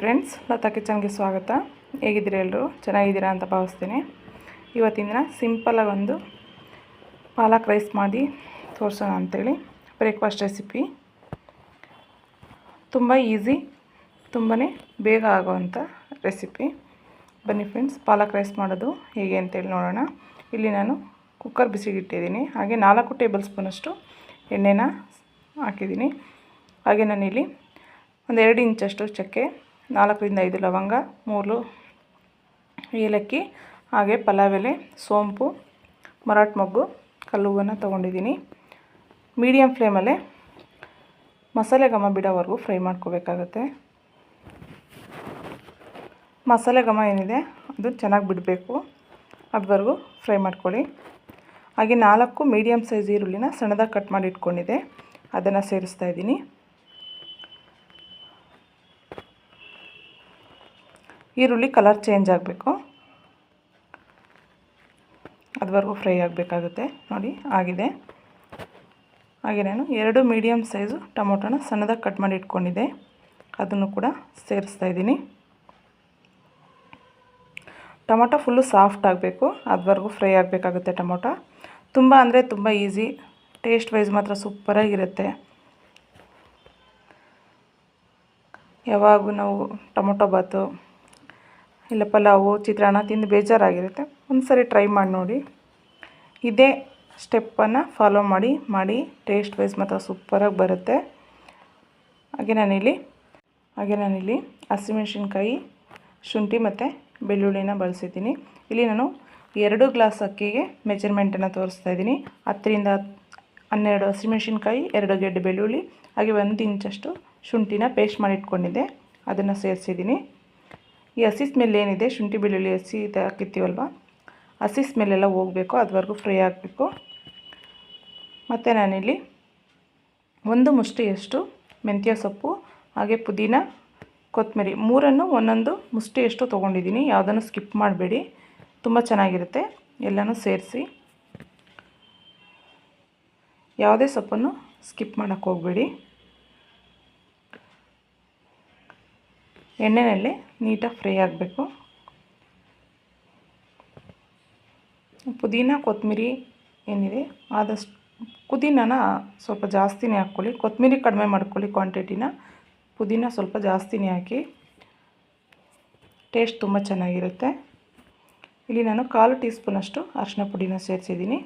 Friends Lata ಕಿಚನ್ಗೆ ಸ್ವಾಗತ. ಹೇಗಿದ್ದೀರಿ ಎಲ್ಲರೂ ಚೆನ್ನಾಗಿದ್ದೀರಾ ಅಂತ ಭಾವಿಸ್ತೀನಿ. ಇವತ್ತಿನ ದಿನ ಸಿಂಪಲಾಗಿ ಒಂದು ಪಾಲಕ್ ರೈಸ್ ಮಾಡಿ ತೋರಿಸೋಣ ಅಂಥೇಳಿ ಬ್ರೇಕ್ಫಾಸ್ಟ್ ರೆಸಿಪಿ ತುಂಬ ಈಸಿ ತುಂಬಾ ಬೇಗ ಆಗೋವಂಥ ರೆಸಿಪಿ ಬನ್ನಿ ಫ್ರೆಂಡ್ಸ್ ಪಾಲಕ್ ರೈಸ್ ಮಾಡೋದು ಹೇಗೆ ಅಂತೇಳಿ ನೋಡೋಣ. ಇಲ್ಲಿ ನಾನು ಕುಕ್ಕರ್ ಬಿಸಿಗಿಟ್ಟಿದ್ದೀನಿ ಹಾಗೆ ನಾಲ್ಕು ಟೇಬಲ್ ಸ್ಪೂನಷ್ಟು ಎಣ್ಣೆನ ಹಾಕಿದ್ದೀನಿ. ಹಾಗೆ ನಾನಿಲ್ಲಿ ಒಂದು ಎರಡು ಇಂಚಷ್ಟು ಚಕ್ಕೆ ನಾಲ್ಕರಿಂದ ಐದು ಲವಂಗ, ಮೂರು ಏಲಕ್ಕಿ, ಹಾಗೆ ಪಲಾವ್ ಎಲೆ ಸೋಂಪು, ಮರಾಠ ಮೊಗ್ಗು, ಕಲ್ಲುವನ್ನು ತೊಗೊಂಡಿದ್ದೀನಿ. ಮೀಡಿಯಮ್ ಫ್ಲೇಮಲ್ಲೇ ಮಸಾಲೆ ಘಮ ಬಿಡೋವರೆಗೂ ಫ್ರೈ ಮಾಡ್ಕೋಬೇಕಾಗತ್ತೆ. ಮಸಾಲೆ ಘಮ ಏನಿದೆ ಅದು ಚೆನ್ನಾಗಿ ಬಿಡಬೇಕು. ಅದುವರೆಗೂ ಫ್ರೈ ಮಾಡ್ಕೊಳ್ಳಿ. ಹಾಗೆ ನಾಲ್ಕು ಮೀಡಿಯಮ್ ಸೈಜ್ ಈರುಳ್ಳಿನ ಸಣ್ಣದಾಗಿ ಕಟ್ ಮಾಡಿ ಇಟ್ಕೊಂಡಿದೆ ಅದನ್ನು ಸೇರಿಸ್ತಾ ಇದ್ದೀನಿ. ಈರುಳ್ಳಿ ಕಲರ್ ಚೇಂಜ್ ಆಗಬೇಕು. ಅದುವರೆಗೂ ಫ್ರೈ ಆಗಬೇಕಾಗುತ್ತೆ. ನೋಡಿ, ಆಗಿದೆ. ಹಾಗೆ ನಾನು ಎರಡು ಮೀಡಿಯಮ್ ಸೈಜು ಟೊಮೊಟೊನ ಸಣ್ಣದಾಗಿ ಕಟ್ ಮಾಡಿ ಇಟ್ಕೊಂಡಿದ್ದೆ. ಅದನ್ನು ಕೂಡ ಸೇರಿಸ್ತಾ ಇದ್ದೀನಿ. ಟೊಮೊಟೊ ಫುಲ್ಲು ಸಾಫ್ಟ್ ಆಗಬೇಕು. ಅದುವರೆಗೂ ಫ್ರೈ ಆಗಬೇಕಾಗುತ್ತೆ ಟೊಮೊಟೊ. ತುಂಬ ಅಂದರೆ ತುಂಬ ಈಸಿ. ಟೇಸ್ಟ್ ವೈಸ್ ಮಾತ್ರ ಸೂಪರಾಗಿರುತ್ತೆ. ಯಾವಾಗೂ ನಾವು ಟೊಮೊಟೊ ಬಾತು ಇಲ್ಲ, ಪಲಾವು, ಚಿತ್ರಾನ್ನ ತಿಂದು ಬೇಜಾರಾಗಿರುತ್ತೆ. ಒಂದು ಸರಿ ಟ್ರೈ ಮಾಡಿ ನೋಡಿ. ಇದೇ ಸ್ಟೆಪ್ಪನ್ನು ಫಾಲೋ ಮಾಡಿ ಮಾಡಿ ಟೇಸ್ಟ್ ವೈಸ್ ಮಾತ್ರ ಸೂಪರಾಗಿ ಬರುತ್ತೆ. ಹಾಗೆ ನಾನಿಲ್ಲಿ ಹಾಗೆ ನಾನಿಲ್ಲಿ ಹಸಿಮೆಣ್ಸಿನ್ಕಾಯಿ ಶುಂಠಿ ಮತ್ತು ಬೆಳ್ಳುಳ್ಳಿನ ಬಳಸಿದ್ದೀನಿ. ಇಲ್ಲಿ ನಾನು ಎರಡು ಗ್ಲಾಸ್ ಅಕ್ಕಿಗೆ ಮೆಜರ್ಮೆಂಟನ್ನು ತೋರಿಸ್ತಾ ಇದ್ದೀನಿ. ಹತ್ತರಿಂದ ಹನ್ನೆರಡು ಹಸಿಮೆಣ್ಸಿನ್ಕಾಯಿ ಎರಡು ಗೆಡ್ಡೆ ಬೆಳ್ಳುಳ್ಳಿ, ಹಾಗೆ ಒಂದು ಇಂಚಷ್ಟು ಶುಂಠಿನ ಪೇಸ್ಟ್ ಮಾಡಿ ಇಟ್ಕೊಂಡಿದ್ದೆ. ಅದನ್ನು ಸೇರಿಸಿದ್ದೀನಿ. ಈ ಹಸಿ ಸ್ಮೆಲ್ ಏನಿದೆ, ಶುಂಠಿ ಬೆಳ್ಳುಳ್ಳಿ ಹಸಿ ಹಾಕಿರ್ತೀವಲ್ವ? ಹಸಿ ಸ್ಮೆಲ್ಲೆಲ್ಲ ಹೋಗಬೇಕು, ಅದುವರೆಗೂ ಫ್ರೈ ಆಗಬೇಕು. ಮತ್ತು ನಾನಿಲ್ಲಿ ಒಂದು ಮುಷ್ಟಿಯಷ್ಟು ಮೆಂತ್ಯ ಸೊಪ್ಪು, ಹಾಗೆ ಪುದೀನ ಕೊತ್ತಂಬರಿ ಮೂರನ್ನು ಒಂದೊಂದು ಮುಷ್ಟಿಯಷ್ಟು ತೊಗೊಂಡಿದ್ದೀನಿ. ಯಾವುದನ್ನು ಸ್ಕಿಪ್ ಮಾಡಬೇಡಿ, ತುಂಬ ಚೆನ್ನಾಗಿರುತ್ತೆ. ಎಲ್ಲನೂ ಸೇರಿಸಿ ಯಾವುದೇ ಸೊಪ್ಪನ್ನು ಸ್ಕಿಪ್ ಮಾಡೋಕ್ಕೆ ಹೋಗಬೇಡಿ. ಎಣ್ಣೆಯಲ್ಲಿ ನೀಟಾಗಿ ಫ್ರೈ ಆಗಬೇಕು. ಪುದೀನ, ಕೊತ್ತಂಬರಿ ಏನಿದೆ, ಆದಷ್ಟು ಪುದೀನನ ಸ್ವಲ್ಪ ಜಾಸ್ತಿನೇ ಹಾಕ್ಕೊಳ್ಳಿ. ಕೊತ್ತಂಬರಿ ಕಡಿಮೆ ಮಾಡ್ಕೊಳ್ಳಿ ಕ್ವಾಂಟಿಟಿನ. ಪುದೀನ ಸ್ವಲ್ಪ ಜಾಸ್ತಿನೇ ಹಾಕಿ. ಟೇಸ್ಟ್ ತುಂಬ ಚೆನ್ನಾಗಿರುತ್ತೆ. ಇಲ್ಲಿ ನಾನು ಕಾಲು ಟೀ ಸ್ಪೂನಷ್ಟು ಅರಿಶಿನ ಪುಡಿನ ಸೇರಿಸಿದ್ದೀನಿ.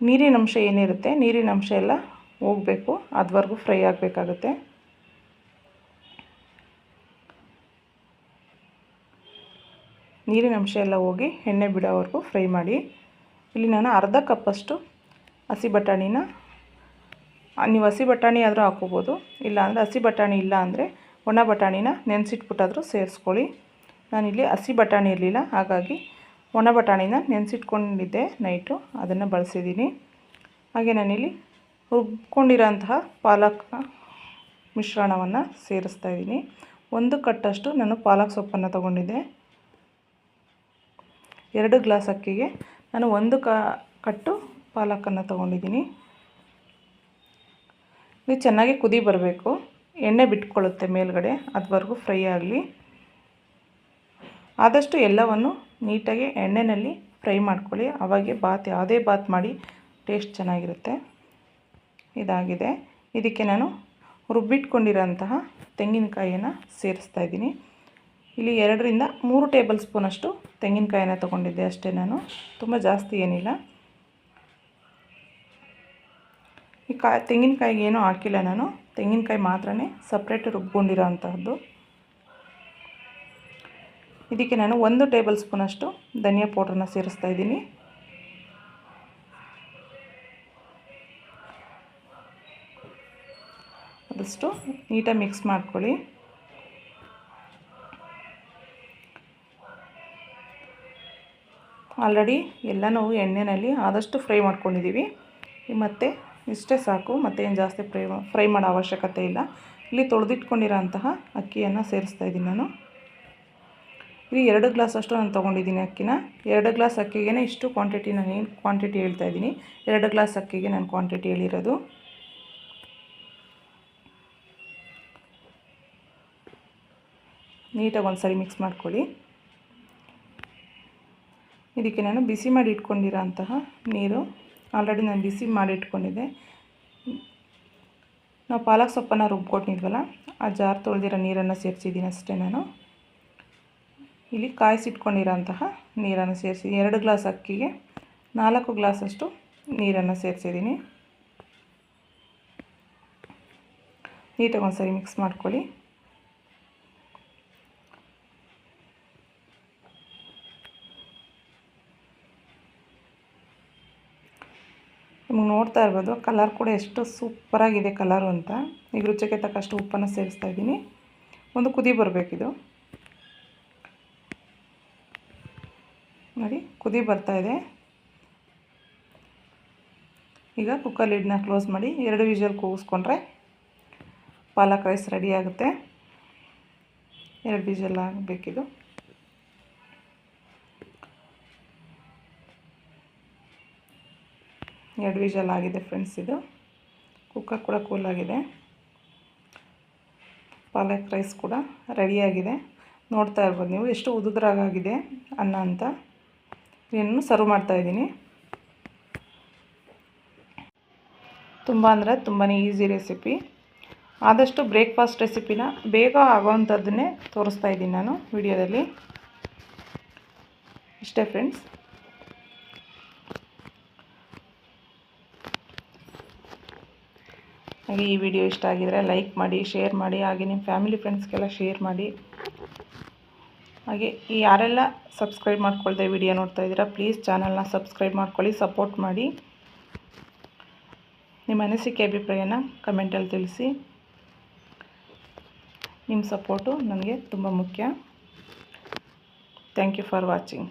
ನೀರಿನ ಅಂಶ ಏನಿರುತ್ತೆ, ನೀರಿನ ಅಂಶ ಎಲ್ಲ ಹೋಗಬೇಕು. ಅದುವರೆಗೂ ಫ್ರೈ ಆಗಬೇಕಾಗುತ್ತೆ. ನೀರಿನ ಅಂಶ ಎಲ್ಲ ಹೋಗಿ ಎಣ್ಣೆ ಬಿಡೋವರೆಗೂ ಫ್ರೈ ಮಾಡಿ. ಇಲ್ಲಿ ನಾನು ಅರ್ಧ ಕಪ್ಪಷ್ಟು ಹಸಿ ಬಟಾಣಿನ, ನೀವು ಹಸಿ ಬಟಾಣಿ ಆದರೂ ಹಾಕೋಬೋದು ಇಲ್ಲ ಅಂದರೆ ಹಸಿ ಬಟಾಣಿ ಇಲ್ಲ ಅಂದರೆ ಒಣ ಬಟಾಣಿನ ನೆನೆಸಿಟ್ಬಿಟ್ಟಾದರೂ ಸೇರಿಸ್ಕೊಳ್ಳಿ. ನಾನಿಲ್ಲಿ ಹಸಿ ಬಟಾಣಿ ಇರಲಿಲ್ಲ, ಹಾಗಾಗಿ ಒಣ ಬಟಾಣಿನ ನೆನೆಸಿಟ್ಕೊಂಡಿದ್ದೆ ನೈಟು, ಅದನ್ನು ಬಳಸಿದ್ದೀನಿ. ಹಾಗೆ ನಾನಿಲ್ಲಿ ರುಬ್ಕೊಂಡಿರೋಂತಹ ಪಾಲಕ್ ಮಿಶ್ರಣವನ್ನು ಸೇರಿಸ್ತಾ ಇದ್ದೀನಿ. ಒಂದು ಕಟ್ಟಷ್ಟು ನಾನು ಪಾಲಕ್ ಸೊಪ್ಪನ್ನು ತೊಗೊಂಡಿದ್ದೆ. ಎರಡು ಗ್ಲಾಸ್ ಅಕ್ಕಿಗೆ ನಾನು ಒಂದು ಕಟ್ಟು ಪಾಲಕನ್ನು ತೊಗೊಂಡಿದ್ದೀನಿ. ಇದು ಚೆನ್ನಾಗಿ ಕುದಿ ಬರಬೇಕು. ಎಣ್ಣೆ ಬಿಟ್ಕೊಳ್ಳುತ್ತೆ ಮೇಲ್ಗಡೆ, ಅದುವರೆಗೂ ಫ್ರೈ ಆಗಲಿ. ಆದಷ್ಟು ಎಲ್ಲವನ್ನು ನೀಟಾಗಿ ಎಣ್ಣೆಯಲ್ಲಿ ಫ್ರೈ ಮಾಡ್ಕೊಳ್ಳಿ. ಅವಾಗೆ ಬಾತ್, ಯಾವುದೇ ಬಾತ್ ಮಾಡಿ ಟೇಸ್ಟ್ ಚೆನ್ನಾಗಿರುತ್ತೆ. ಇದಾಗಿದೆ. ಇದಕ್ಕೆ ನಾನು ರುಬ್ಬಿಟ್ಕೊಂಡಿರೋಂತಹ ತೆಂಗಿನಕಾಯಿಯನ್ನು ಸೇರಿಸ್ತಾ ಇದ್ದೀನಿ. ಇಲ್ಲಿ ಎರಡರಿಂದ ಮೂರು ಟೇಬಲ್ ಸ್ಪೂನಷ್ಟು ತೆಂಗಿನಕಾಯಿನ ತೊಗೊಂಡಿದ್ದೆ ಅಷ್ಟೇ ನಾನು. ತುಂಬ ಜಾಸ್ತಿ ಏನಿಲ್ಲ. ಈ ಕಾ, ತೆಂಗಿನಕಾಯಿಗೆ ಏನೂ ಹಾಕಿಲ್ಲ ನಾನು. ತೆಂಗಿನಕಾಯಿ ಮಾತ್ರನೇ ಸಪ್ರೇಟ್ ರುಬ್ಕೊಂಡಿರೋ ಅಂತಹದ್ದು. ಇದಕ್ಕೆ ನಾನು ಒಂದು ಟೇಬಲ್ ಸ್ಪೂನಷ್ಟು ಧನಿಯಾ ಪೌಡ್ರನ್ನ ಸೇರಿಸ್ತಾ ಇದ್ದೀನಿ. ಅದಷ್ಟು ನೀಟಾಗಿ ಮಿಕ್ಸ್ ಮಾಡ್ಕೊಳ್ಳಿ. ಆಲ್ರೆಡಿ ಎಲ್ಲನೂ ಎಣ್ಣೆಯಲ್ಲಿ ಆದಷ್ಟು ಫ್ರೈ ಮಾಡ್ಕೊಂಡಿದ್ದೀವಿ. ಮತ್ತು ಇಷ್ಟೇ ಸಾಕು, ಮತ್ತೇನು ಜಾಸ್ತಿ ಫ್ರೈ ಫ್ರೈ ಮಾಡೋ ಅವಶ್ಯಕತೆ ಇಲ್ಲ. ಇಲ್ಲಿ ತೊಳೆದಿಟ್ಕೊಂಡಿರೋ ಅಂತಹ ಅಕ್ಕಿಯನ್ನು ಸೇರಿಸ್ತಾ ಇದ್ದೀನಿ ನಾನು. ಇಲ್ಲಿ ಎರಡು ಗ್ಲಾಸ್ ಅಷ್ಟು ನಾನು ತೊಗೊಂಡಿದ್ದೀನಿ ಅಕ್ಕಿನ. ಎರಡು ಗ್ಲಾಸ್ ಅಕ್ಕಿಗೆ ಇಷ್ಟು ಕ್ವಾಂಟಿಟಿ ನಾನು ಏನು ಕ್ವಾಂಟಿಟಿ ಹೇಳ್ತಾ ಇದ್ದೀನಿ. ಎರಡು ಗ್ಲಾಸ್ ಅಕ್ಕಿಗೆ ನಾನು ಕ್ವಾಂಟಿಟಿ ಹೇಳಿರೋದು. ನೀಟಾಗಿ ಒಂದು ಸರಿ ಮಿಕ್ಸ್ ಮಾಡ್ಕೊಳ್ಳಿ. ಇದಕ್ಕೆ ನಾನು ಬಿಸಿ ಮಾಡಿ ಇಟ್ಕೊಂಡಿರೋ ಅಂತಹ ನೀರು ಆಲ್ರೆಡಿ ನಾನು ಬಿಸಿ ಮಾಡಿ ಇಟ್ಕೊಂಡಿದ್ದೆ. ನಾವು ಪಾಲಕ್ ಸೊಪ್ಪನ್ನು ರುಬ್ಕೊಟ್ಟಿದ್ವಲ್ಲ, ಆ ಜಾರ್ ತೊಳೆದಿರೋ ನೀರನ್ನು ಸೇರಿಸಿದ್ದೀನಿ ಅಷ್ಟೇ ನಾನು. ಇಲ್ಲಿ ಕಾಯಿಸಿಟ್ಕೊಂಡಿರೋ ಅಂತಹ ನೀರನ್ನು ಸೇರಿಸಿದ್ದೀನಿ ಎರಡು ಗ್ಲಾಸ್ ಅಕ್ಕಿಗೆ ನಾಲ್ಕು ಗ್ಲಾಸಷ್ಟು ನೀರನ್ನು ಸೇರಿಸಿದ್ದೀನಿ. ನೀಟಾಗಿ ಒಂದು ಸರಿ ಮಿಕ್ಸ್ ಮಾಡ್ಕೊಳ್ಳಿ. ನಿಮಗೆ ನೋಡ್ತಾ ಇರ್ಬೋದು ಕಲರ್ ಕೂಡ ಎಷ್ಟು ಸೂಪರಾಗಿದೆ ಕಲರು ಅಂತ. ಈಗ ರುಚಿಗೆ ತಕ್ಕಷ್ಟು ಉಪ್ಪನ್ನು ಸೇರಿಸ್ತಾ ಇದ್ದೀನಿ. ಒಂದು ಕುದಿ ಬರಬೇಕಿದು. ನೋಡಿ, ಕುದಿ ಬರ್ತಾ ಇದೆ. ಈಗ ಕುಕ್ಕರ್ ಲಿಡ್ನ ಕ್ಲೋಸ್ ಮಾಡಿ ಎರಡು ವಿಷಲ್ ಕೂಗಿಸ್ಕೊಂಡ್ರೆ ಪಾಲಕ್ ರೈಸ್ ರೆಡಿ ಆಗುತ್ತೆ. ಎರಡು ವಿಷಲ್ ಆಗಬೇಕಿದು. ಎರಡು ವಿಜಲ್ ಆಗಿದೆ ಫ್ರೆಂಡ್ಸ್ ಇದು. ಕುಕ್ಕರ್ ಕೂಡ ಕೂಲ್ ಆಗಿದೆ. ಪಾಲಕ್ ರೈಸ್ ಕೂಡ ರೆಡಿಯಾಗಿದೆ ನೋಡ್ತಾ ಇರ್ಬೋದು ನೀವು ಎಷ್ಟು ಉದುದ್ರಾಗಿದೆ ಅನ್ನ ಅಂತ. ಇದನ್ನು ಸರ್ವ್ ಮಾಡ್ತಾಯಿದ್ದೀನಿ ತುಂಬ ಅಂದರೆ ತುಂಬಾ ಈಸಿ ರೆಸಿಪಿ. ಆದಷ್ಟು ಬ್ರೇಕ್ಫಾಸ್ಟ್ ರೆಸಿಪಿನ ಬೇಗ ಆಗೋವಂಥದ್ದನ್ನೇ ತೋರಿಸ್ತಾ ಇದ್ದೀನಿ ನಾನು ವಿಡಿಯೋದಲ್ಲಿ. ಇಷ್ಟೇ ಫ್ರೆಂಡ್ಸ್. ಹಾಗೆ ಈ ವಿಡಿಯೋ ಇಷ್ಟ ಆಗಿದರೆ ಲೈಕ್ ಮಾಡಿ, ಶೇರ್ ಮಾಡಿ, ಹಾಗೆ ನಿಮ್ಮ ಫ್ಯಾಮಿಲಿ ಫ್ರೆಂಡ್ಸ್ಗೆಲ್ಲ ಶೇರ್ ಮಾಡಿ. ಹಾಗೆ ಯಾರೆಲ್ಲ ಸಬ್ಸ್ಕ್ರೈಬ್ ಮಾಡ್ಕೊಳ್ದೆ ವಿಡಿಯೋ ನೋಡ್ತಾ ಇದ್ದೀರಾ, ಪ್ಲೀಸ್ ಚಾನಲ್ನ ಸಬ್ಸ್ಕ್ರೈಬ್ ಮಾಡ್ಕೊಳ್ಳಿ, ಸಪೋರ್ಟ್ ಮಾಡಿ. ನಿಮ್ಮ ಅನಿಸಿಕೆ, ಅಭಿಪ್ರಾಯನ ಕಮೆಂಟಲ್ಲಿ ತಿಳಿಸಿ. ನಿಮ್ಮ ಸಪೋರ್ಟು ನನಗೆ ತುಂಬ ಮುಖ್ಯ. Thank you for watching.